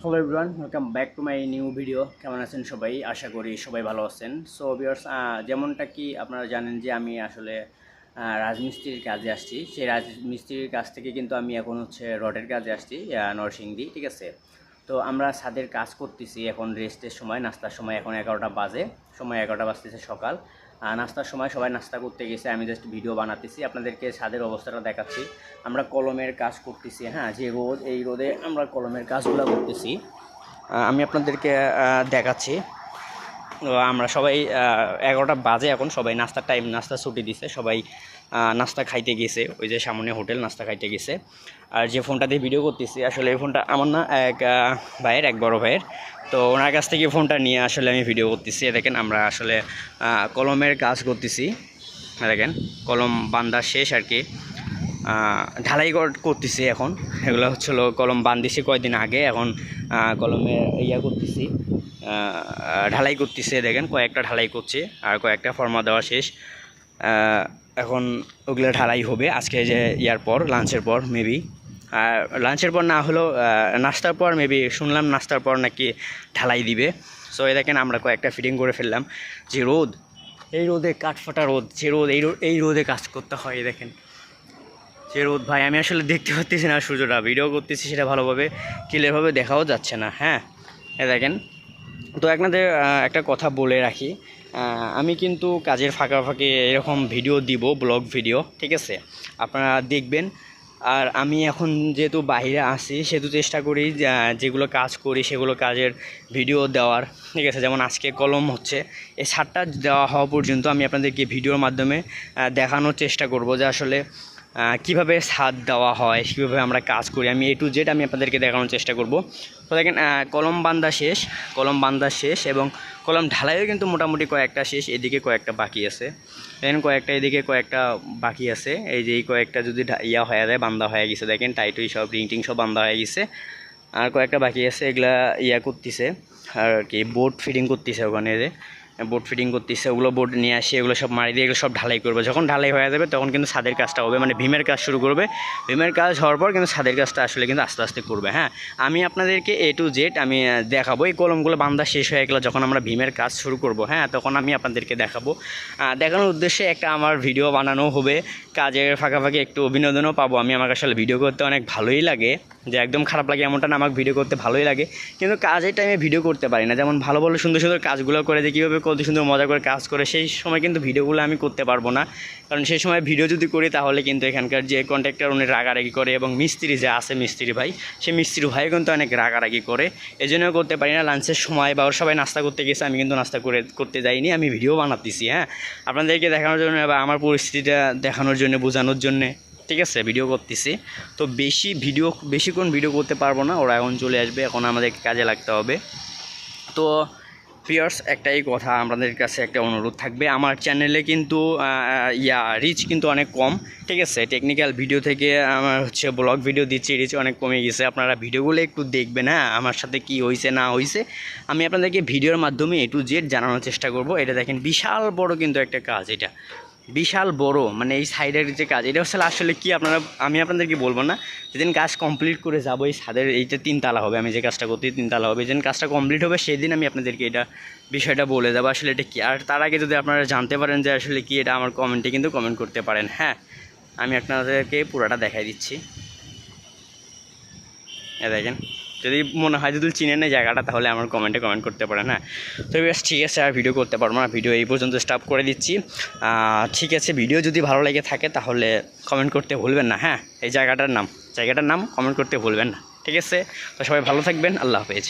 Hello everyone welcome back to my new video কেমন আছেন সবাই? আশা করি সবাই ভালো আছেন। সো ভিউয়ার্স যেমনটা কি আপনারা জানেন যে আমি আসলে রাজমিস্ত্রির কাজে আসছি। সেই রাজমিস্ত্রির কাজ থেকে কিন্তু আমি এখন হচ্ছে রডের কাজে আসছি নরসিংদী, ঠিক আছে? তো আমরা ছাদের কাজ করতেছি এখন রেস্টের সময়, নাস্তার সময় এখন এগারোটা বাজে। সময় এগারোটা বাজতেছে সকাল। নাস্তার সময় সবাই নাস্তা করতে গেছে, আমি জাস্ট ভিডিও বানাতেছি, আপনাদেরকে ছাদের অবস্থাটা দেখাচ্ছি। আমরা কলমের কাজ করতেছি হ্যাঁ যে রোদ, এই রোদে আমরা কলমের কাজগুলো করতেছি। আমি আপনাদেরকে দেখাচ্ছি। আমরা সবাই এগারোটা বাজে এখন, সবাই নাস্তার টাইম নাস্তা ছুটি দিছে, সবাই নাস্তা খাইতে গেছে, ওই যে সামনে হোটেল, নাস্তা খাইতে গেছে। আর যে ফোনটা দিয়ে ভিডিও করতেছি, আসলে এই ফোনটা আমার না এক ভাইয়ের, এক বড় ভাইয়ের। তো ওনার কাছ থেকে ফোনটা নিয়ে আসলে আমি ভিডিও করতেছি। দেখেন, আমরা আসলে কলমের কাজ করতেছি। দেখেন, কলম বান্দা শেষ আর কি। ঢালাই কর- করতেছি এখন। এগুলো হচ্ছিল কলম বান্ধিছি কয়েকদিন আগে। এখন কলমে ইয়া করতেছি। ঢালাই করতেছে দেখেন, কয়েকটা ঢালাই করছে। আর কয়েকটা ফর্মা দেওয়া শেষ। এখন ওগুলো ঢালাই হবে। আজকে যে ইয়ার পর, লাঞ্চের পর মেবি আর লাঞ্চের পর না হলেও নাস্তার পর মেবি শুনলাম নাস্তার পর নাকি ঢালাই দিবে। সো এই দেখেন আমরা কয়েকটা ফিটিং করে ফেললাম। যে রোদ, এই রোদে কাঠফাটা রোদ, যে রোদ, এই এই রোদে কাজ করতে হয় দেখেন। যে রোদ ভাই, আমি আসলে দেখতে পাচ্ছি না সূর্যটা ভিডিও করতেছি সেটা ভালোভাবে ক্লিয়ারভাবে দেখাও যাচ্ছে না হ্যাঁ? এ দেখেন। তো আপনাদের একটা কথা বলে রাখি। আমি কিন্তু কাজের ফাঁকা ফাঁকে এরকম ভিডিও দিব ব্লগ ভিডিও ঠিক আছে? আপনারা দেখবেন। আর আমি এখন যেহেতু বাইরে আসি সেহেতু চেষ্টা করি যেগুলো কাজ করি, সেগুলো কাজের ভিডিও দেওয়ার, ঠিক আছে? যেমন আজকে কলম হচ্ছে, এই সারটা দেওয়া হওয়া পর্যন্ত আমি আপনাদেরকে ভিডিওর মাধ্যমে দেখানোর চেষ্টা করব যে আসলে কীভাবে ছাদ দেওয়া হয়, কীভাবে আমরা কাজ করি, আমি এ টু জেড আমি আপনাদেরকে দেখানোর চেষ্টা করব। তো দেখেন কলম বান্দা শেষ, কলম বান্দা শেষ এবং কলম ঢালাইও কিন্তু মোটামুটি কয়েকটা শেষ, এদিকে কয়েকটা বাকি আছে। দেখেন কয়েকটা এদিকে কয়েকটা বাকি আছে, এই যে এই কয়েকটা যদি ইয়া হয়ে যায়, বান্দা হয়ে গেছে। দেখেন টাইটুই সব রিং টিং সব বান্দা হয়ে গেছে। আর কয়েকটা বাকি আছে, এগুলা ইয়া করতেছে, আর কি বোর্ড ফিটিং করতেছে ওখানে যে। বোর্ড ফিটিং করতেছে, ওগুলো বোর্ড নিয়ে আসি, এগুলো সব মারি দিয়ে এগুলো সব ঢালাই করবে। যখন ঢালাই হয়ে যাবে, তখন কিন্তু ছাদের কাজটা হবে মানে ভীমের কাজ শুরু করবে। ভীমের কাজ হওয়ার পর কিন্তু ছাদের কাজটা আসলে কিন্তু আস্তে আস্তে করবে হ্যাঁ? আমি আপনাদেরকে এ টু জেড আমি দেখাবো। এই কলমগুলো বান্ধা শেষ হয়ে গেলো যখন আমরা ভীমের কাজ শুরু করব হ্যাঁ? তখন আমি আপনাদেরকে দেখাবো। দেখানোর উদ্দেশ্যে একটা আমার ভিডিও বানানো হবে। কাজের ফাঁকাফাঁকি, একটু বিনোদনও পাবো। আমি আমার আসলে ভিডিও করতে অনেক ভালোই লাগে। যে একদম খারাপ লাগে এমনটা না, আমাকে ভিডিও করতে ভালোই লাগে। কিন্তু কাজের টাইমে ভিডিও করতে পারি না। যেমন ভালো ভালো সুন্দর সুন্দর কাজগুলো করে যে কীভাবে কত সুন্দর মজা করে কাজ করে, সেই সময় কিন্তু ভিডিওগুলো আমি করতে পারব না। কারণ সেই সময় ভিডিও যদি করি তাহলে কিন্তু এখানকার যে কন্ট্রাক্টর উনি রাগারাগি করে এবং মিস্ত্রি যে আছে মিস্ত্রি ভাই, সেই মিস্ত্রি ভাই কিন্তু অনেক রাগারাগি করে। এই জন্য করতে পারি না লাঞ্চের সময় বা ওর সবাই নাস্তা করতে গেছে, আমি কিন্তু নাস্তা করে, করতে যাইনি, আমি ভিডিও বানাতেছি হ্যাঁ। আপনাদেরকে দেখানোর জন্য বা আমার পরিস্থিতিটা দেখানোর জন্য, বোঝানোর জন্যে, ঠিক আছে, ভিডিও করতেছি। তো বেশি ভিডিও, বেশিক্ষণ ভিডিও করতে পারব না, ওরা এখন চলে আসবে, এখন আমাদের কাজে লাগতে হবে। তো প্রিয়ার্স একটাই কথা আপনাদের কাছে একটা অনুরোধ থাকবে। আমার চ্যানেলে কিন্তু ইয়া রিচ কিন্তু অনেক কম, ঠিক আছে? টেকনিক্যাল ভিডিও থেকে আমার হচ্ছে ব্লগ ভিডিও দিচ্ছি রিচ অনেক কমে গেছে। আপনারা ভিডিওগুলো একটু দেখবেন হ্যাঁ? আমার সাথে কি হয়েছে না হয়েছে আমি আপনাদেরকে ভিডিওর মাধ্যমে এ টু জেড জানানোর চেষ্টা করব। এটা দেখেন, বিশাল বড় কিন্তু একটা কাজ এটা। বিশাল বড় মানে এই সাইডের যে কাজ, এটা হচ্ছে আসলে কি আপনারা, আমি আপনাদেরকে বলব না, যেদিন কাজ কমপ্লিট করে যাব, এই ছাদের এইটা তিনতলা হবে, আমি যে কাজটা করতে তিনতলা হবে, যেদিন কাজটা কমপ্লিট হবে, সেদিন আমি আপনাদেরকে এটা বিষয়টা বলে দেবো আসলে এটা কি? আর তার আগে যদি আপনারা জানতে পারেন যে আসলে কি এটা আমার কমেন্টে কিন্তু কমেন্ট করতে পারেন হ্যাঁ? আমি আপনাদেরকে পুরোটা দেখাই দিচ্ছি। দেখেন। যদি মনে হয় যদি চিনে নেই জায়গাটা, তাহলে আমার কমেন্টে কমেন্ট করতে পারেন হ্যাঁ? তো বেশ, ঠিক আছে, আর ভিডিও করতে পারব না। ভিডিও এই পর্যন্ত স্টপ করে দিচ্ছি। ঠিক আছে ভিডিও যদি ভালো লেগে থাকে, তাহলে কমেন্ট করতে ভুলবেন না হ্যাঁ? এই জায়গাটার নাম জায়গাটার নাম কমেন্ট করতে ভুলবেন না। ঠিক আছে? তো সবাই ভালো থাকবেন, আল্লাহ হাফেজ।